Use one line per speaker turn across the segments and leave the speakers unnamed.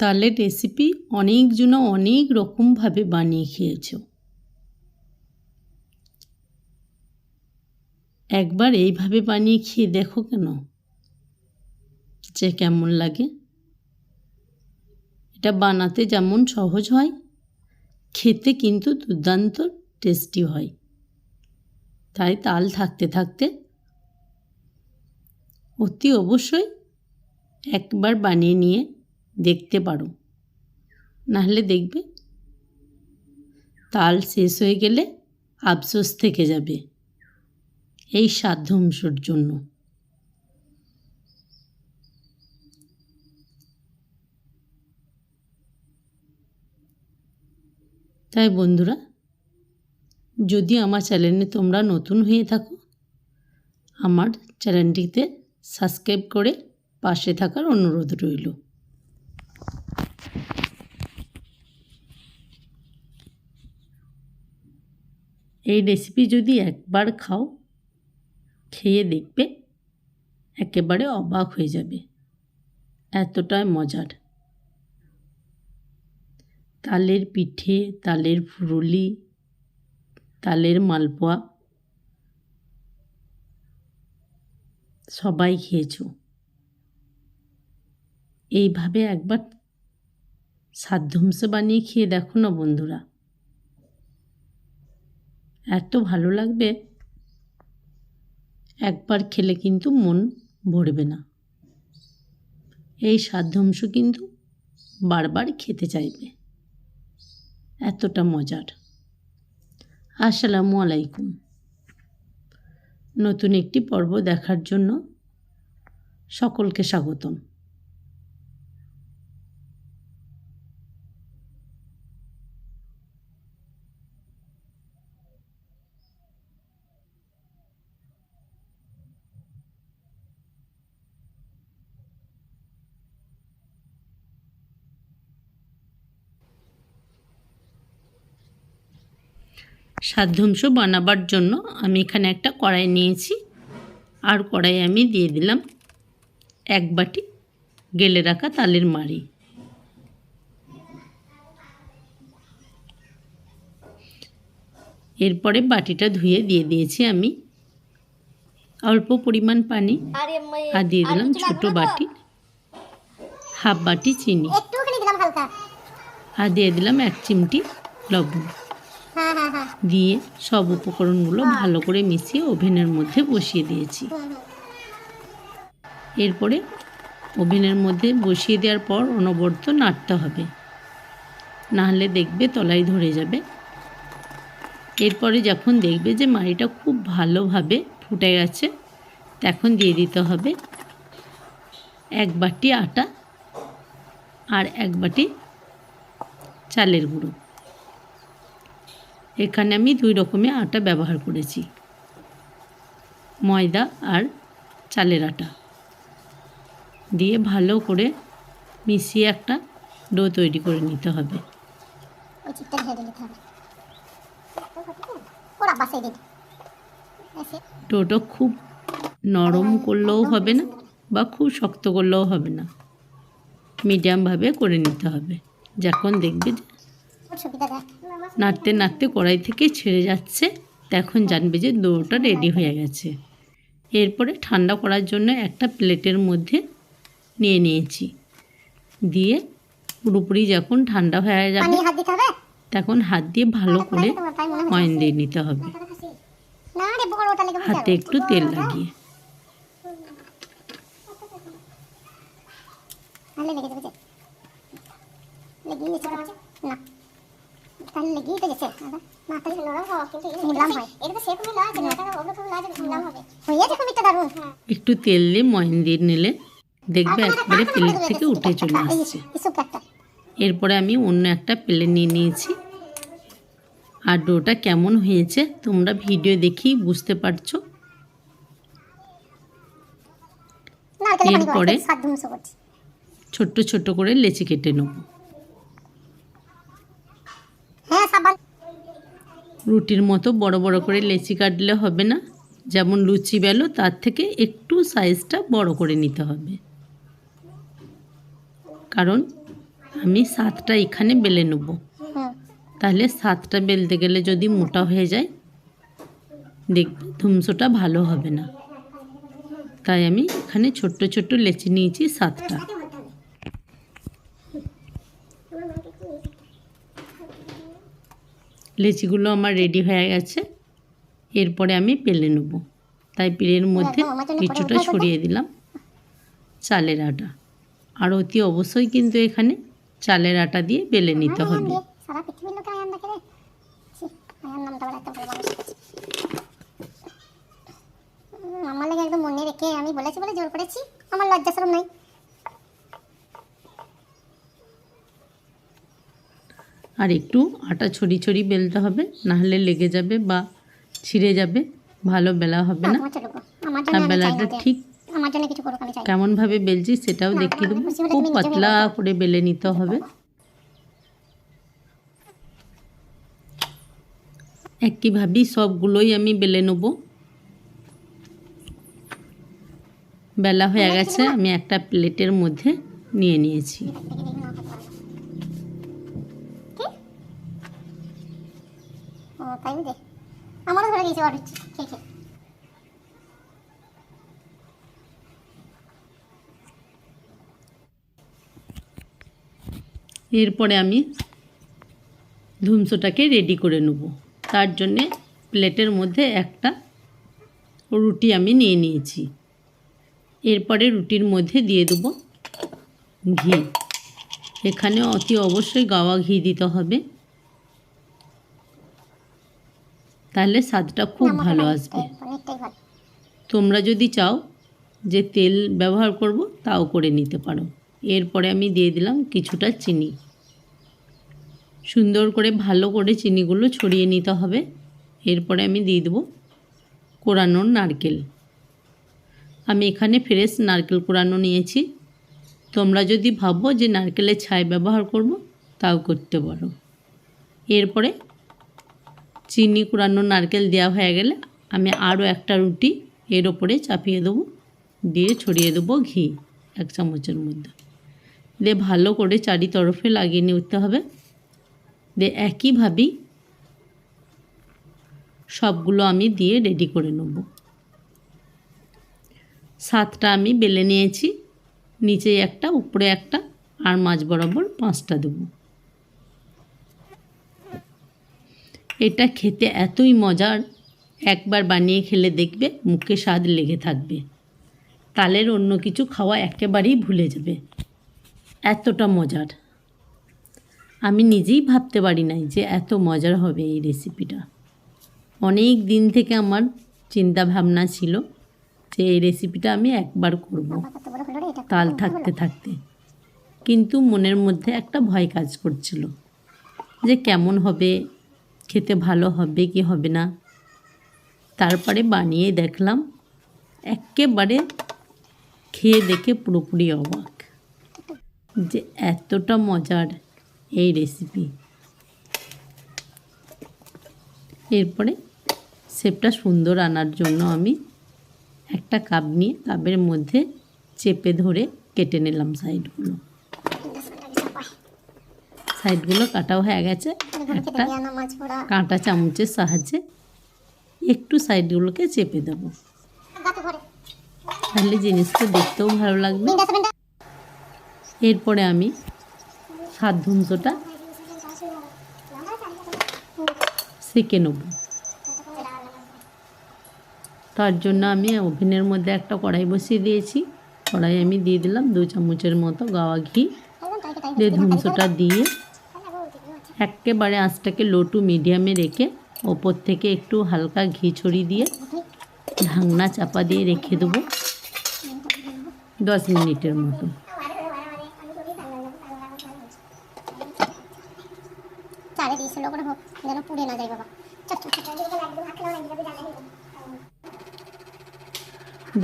তালের রেসিপি অনেকজন অনেক রকমভাবে বানিয়ে খেয়েছো। একবার এইভাবে বানিয়ে খেয়ে দেখো কেন? যে কেমন লাগে। এটা বানাতে যেমন সহজ হয়, খেতে কিন্তু দুর্দান্ত টেস্টি হয়। তাই তাল থাকতে থাকতে অতি অবশ্যই একবার বানিয়ে নিয়ে দেখতে পারো। নাহলে দেখবে তাল শেষ হয়ে গেলে আফসোস থেকে যাবে এই সাধ্যংশর জন্য। তাই বন্ধুরা, যদি আমার চ্যানেলে তোমরা নতুন হয়ে থাকো, আমার চ্যানেলটিতে সাবস্ক্রাইব করে পাশে থাকার অনুরোধ রইল। এই রেসিপি যদি একবার খাও, খেয়ে দেখবে একেবারে অবাক হয়ে যাবে। এতটাই মজার। তালের পিঠে, তালের ফুরুলি, তালের মালপোয়া, সবাই খেয়েছো। এইভাবে একবার সাধ্যংশ বানিয়ে খেয়ে দেখো না বন্ধুরা। এত ভালো লাগবে। একবার খেলে কিন্তু মন ভরবে না। এই সাধ্যংশ কিন্তু বারবার খেতে চাইবে। এতটা মজার। আসসালামু আলাইকুম। নতুন একটি পর্ব দেখার জন্য সকলকে স্বাগতম। সাধ্যংশ বানাবার জন্য আমি এখানে একটা কড়াই নিয়েছি। আর কড়াই আমি দিয়ে দিলাম এক বাটি গেলে রাখা তালের মাড়ি। এরপরে বাটিটা ধুয়ে দিয়ে দিয়েছি আমি অল্প পরিমাণ পানি আর দিয়ে দিলাম ছোট বাটি হাফ বাটি চিনি। আর দিয়ে দিলাম এক চিমটি লবণ। দিয়ে সব উপকরণগুলো ভালো করে মিশিয়ে ওভেনের মধ্যে বসিয়ে দিয়েছি। এরপরে ওভেনের মধ্যে বসিয়ে দেওয়ার পর অনবরত নাড়তে হবে। নাহলে দেখবে তলায় ধরে যাবে। এরপরে যখন দেখবে যে মাড়িটা খুব ভালোভাবে ফুটে গেছে, তখন দিয়ে দিতে হবে এক বাটি আটা আর এক বাটি চালের গুঁড়ো। এখানে আমি দুই রকমের আটা ব্যবহার করেছি। ময়দা আর চালের আটা। দিয়ে ভালো করে মিশিয়ে একটা ডো তৈরি করে নিতে হবে। ডোটা খুব নরম করলেও হবে না বা খুব শক্ত করলেও হবে না। মিডিয়ামভাবে করে নিতে হবে। যখন দেখবে
সুবিধা দেখ।
নাড়তে নাড়তে কড়াই থেকে ছেড়ে যাচ্ছে। তখন জানবে যে ডোটা রেডি হয়ে গেছে। এরপরে ঠান্ডা করার জন্য একটা প্লেটের মধ্যে নিয়ে নিয়েছি। দিয়ে পুরোপুরি যখন ঠান্ডা হয়ে যাবে তখন হাত দিয়ে ভালো করে ময়ন দিয়ে নিতে হবে। হাতে একটু তেল লাগিয়ে।
না। তাহলে লেগেই তো গেছে। দাদা না নরম হওয়া কিন্তু মুলাম হয়। এটা তো সেরকম না না এটা অন্য কোনো না আছে হবে। যাবে খুব দারুণ।
একটু তেল দিয়ে ময়ন দিয়ে নিলে দেখবে একবারে প্লেট থেকে উঠে চলে আসছে। এরপরে আমি অন্য একটা প্লেট নিয়ে নিয়েছি। আর ডোটা কেমন হয়েছে তোমরা ভিডিও দেখেই বুঝতে পারছ। এরপরে? ছোট্ট ছোট্ট করে লেচি কেটে নেব
হ্যাঁ সাবান
রুটির মতো বড় বড় করে লেচি কাটলে হবে না। যেমন লুচি বেলো তার থেকে একটু সাইজটা বড় করে নিতে হবে। কারণ আমি সাতটা এখানে বেলে নেব। তাহলে সাতটা বেলতে গেলে যদি মোটা হয়ে যায় দেখবে ধুমসোটা ভালো হবে না। তাই আমি এখানে ছোট্ট ছোট্ট লেচি নিয়েছি সাতটা। লেচিগুলো আমার রেডি হয়ে গেছে। এরপরে আমি পেলে নেব। তাই পেলের মধ্যে কিছুটা
করে
ছড়িয়ে দিলাম। চালের আটা। আর অতি অবশ্যই কিন্তু এখানে চালের আটা দিয়ে বেলে নিতে হবে।
আমার লেগে একদম মনে রেখে আমি বলেছি বলে জোর করেছি। আমার লজ্জা সরম নাই।
আর একটু আটা ছড়ি ছড়ি বেলতে হবে নাহলে লেগে যাবে বা ছিঁড়ে যাবে ভালো বেলা হবে
না।
আর
জন্য
বেলাটা ঠিক কেমনভাবে বেলছি সেটাও দেখিয়ে দেবো। খুব পাতলা করে বেলে নিতে হবে। একইভাবেই সবগুলোই আমি বেলে নেব। বেলা হয়ে গেছে আমি একটা প্লেটের মধ্যে নিয়ে নিয়েছি।
ধরে গেছে খেয়ে খেয়ে
এরপরে আমি ধুমসোটাকে রেডি করে নেব। তার জন্যে প্লেটের মধ্যে একটা রুটি আমি নিয়ে নিয়েছি। এরপরে রুটির মধ্যে দিয়ে দেবো ঘি। এখানে অতি অবশ্যই গাওয়া ঘি দিতে হবে। তাহলে স্বাদটা খুব ভালো আসবে। তোমরা যদি চাও যে তেল ব্যবহার করব তাও করে নিতে পারো। এরপরে আমি দিয়ে দিলাম কিছুটা চিনি। সুন্দর করে ভালো করে চিনিগুলো ছড়িয়ে নিতে হবে। এরপরে আমি দিয়ে দেবো কোরানোর নারকেল। আমি এখানে ফ্রেশ নারকেল কোরানো নিয়েছি। তোমরা যদি ভাবো যে নারকেলের ছাই ব্যবহার করব তাও করতে পারো। এরপরে চিনি কুড়ানো নারকেল দেওয়া হয়ে গেলে আমি আরও একটা রুটি এর ওপরে চাপিয়ে দেবো। দিয়ে ছড়িয়ে দেবো ঘি এক চামচের মধ্যে। দিয়ে ভালো করে চারি তরফে লাগিয়ে নিতে হবে। দিয়ে একইভাবেই সবগুলো আমি দিয়ে রেডি করে নেব। সাতটা আমি বেলে নিয়েছি। নিচে একটা, উপরে একটা আর মাঝ বরাবর পাঁচটা দেবো। এটা খেতে এতই মজার, একবার বানিয়ে খেলে দেখবে মুখে স্বাদ লেগে থাকবে। তালের অন্য কিছু খাওয়া একেবারেই ভুলে যাবে। এতটা মজার। আমি নিজেই ভাবতে পারি নাই যে এত মজার হবে এই রেসিপিটা। অনেক দিন থেকে আমার চিন্তা ভাবনা ছিল যে এই রেসিপিটা আমি একবার করব, তাল থাকতে থাকতে। কিন্তু মনের মধ্যে একটা ভয় কাজ করছিল যে কেমন হবে খেতে ভালো হবে কি হবে না? তারপরে বানিয়ে দেখলাম একেবারে খেয়ে দেখে পুরোপুরি অবাক। যে এতটা মজার এই রেসিপি এরপরে শেপটা সুন্দর আনার জন্য আমি একটা কাপ নিয়ে কাপের মধ্যে চেপে ধরে কেটে নিলাম সাইডগুলো সাইডগুলো কাটাও হয়ে গেছে। একটা কাঁটা চামচের সাহায্যে একটু সাইডগুলোকে চেপে দেবো। তাহলে জিনিসটা দেখতেও ভালো লাগবে। এরপরে আমি সাত ধুমসোটা সেঁকে নেব। তার জন্য আমি ওভেনের মধ্যে একটা কড়াই বসিয়ে দিয়েছি। কড়াই আমি দিয়ে দিলাম দু চামচের মতো গাওয়া ঘি। দিয়ে ধুমসোটা দিয়ে একেবারে আঁচটাকে লো টু মিডিয়ামে রেখে ওপর থেকে একটু হালকা ঘি ছড়িয়ে দিয়ে ঢাকনা চাপা দিয়ে রেখে দেবো দশ মিনিটের মতো।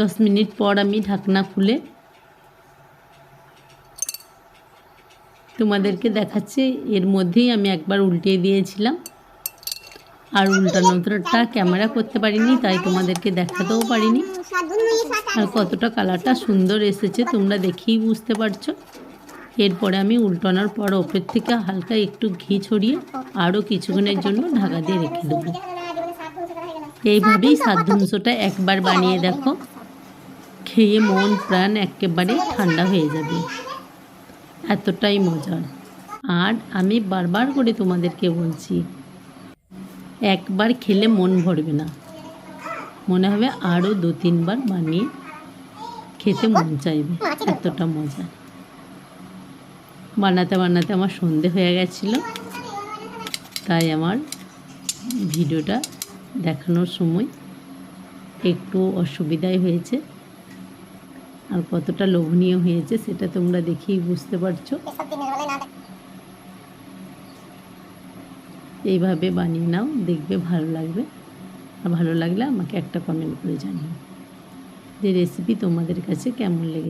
দশ মিনিট পর আমি ঢাকনা খুলে তোমাদেরকে দেখাচ্ছি। এর মধ্যেই আমি একবার উল্টিয়ে দিয়েছিলাম। আর উল্টানোটা ক্যামেরা করতে পারিনি, তাই তোমাদেরকে দেখাতেও পারিনি। আর কতটা কালারটা সুন্দর এসেছে, তোমরা দেখেই বুঝতে পারছ। এরপরে আমি উল্টানোর পর ওপর থেকে হালকা একটু ঘি ছড়িয়ে আরও কিছুক্ষণের জন্য ঢাকা দিয়ে রেখে দেবো। এইভাবেই সাধ্যংশটা একবার বানিয়ে দেখো। খেয়ে মন প্রাণ একেবারে ঠান্ডা হয়ে যাবে। এতটাই মজার। আর আমি বারবার করে তোমাদেরকে বলছি, একবার খেলে মন ভরবে না। মনে হবে আরও দু তিনবার বানিয়ে খেতে মন চাইবে। এতটা মজা। বানাতে বানাতে আমার সন্ধে হয়ে গেছিল। তাই আমার ভিডিওটা দেখানোর সময় একটু অসুবিধাই হয়েছে। আর কতটা লোভনীয় হয়েছে সেটা তোমরা দেখেই বুঝতে পারছ। এইভাবে বানিয়ে নাও, দেখবে ভালো লাগবে। আর ভালো লাগলে আমাকে একটা কমেন্ট করে জানিও। যে রেসিপি তোমাদের কাছে কেমন লেগেছে?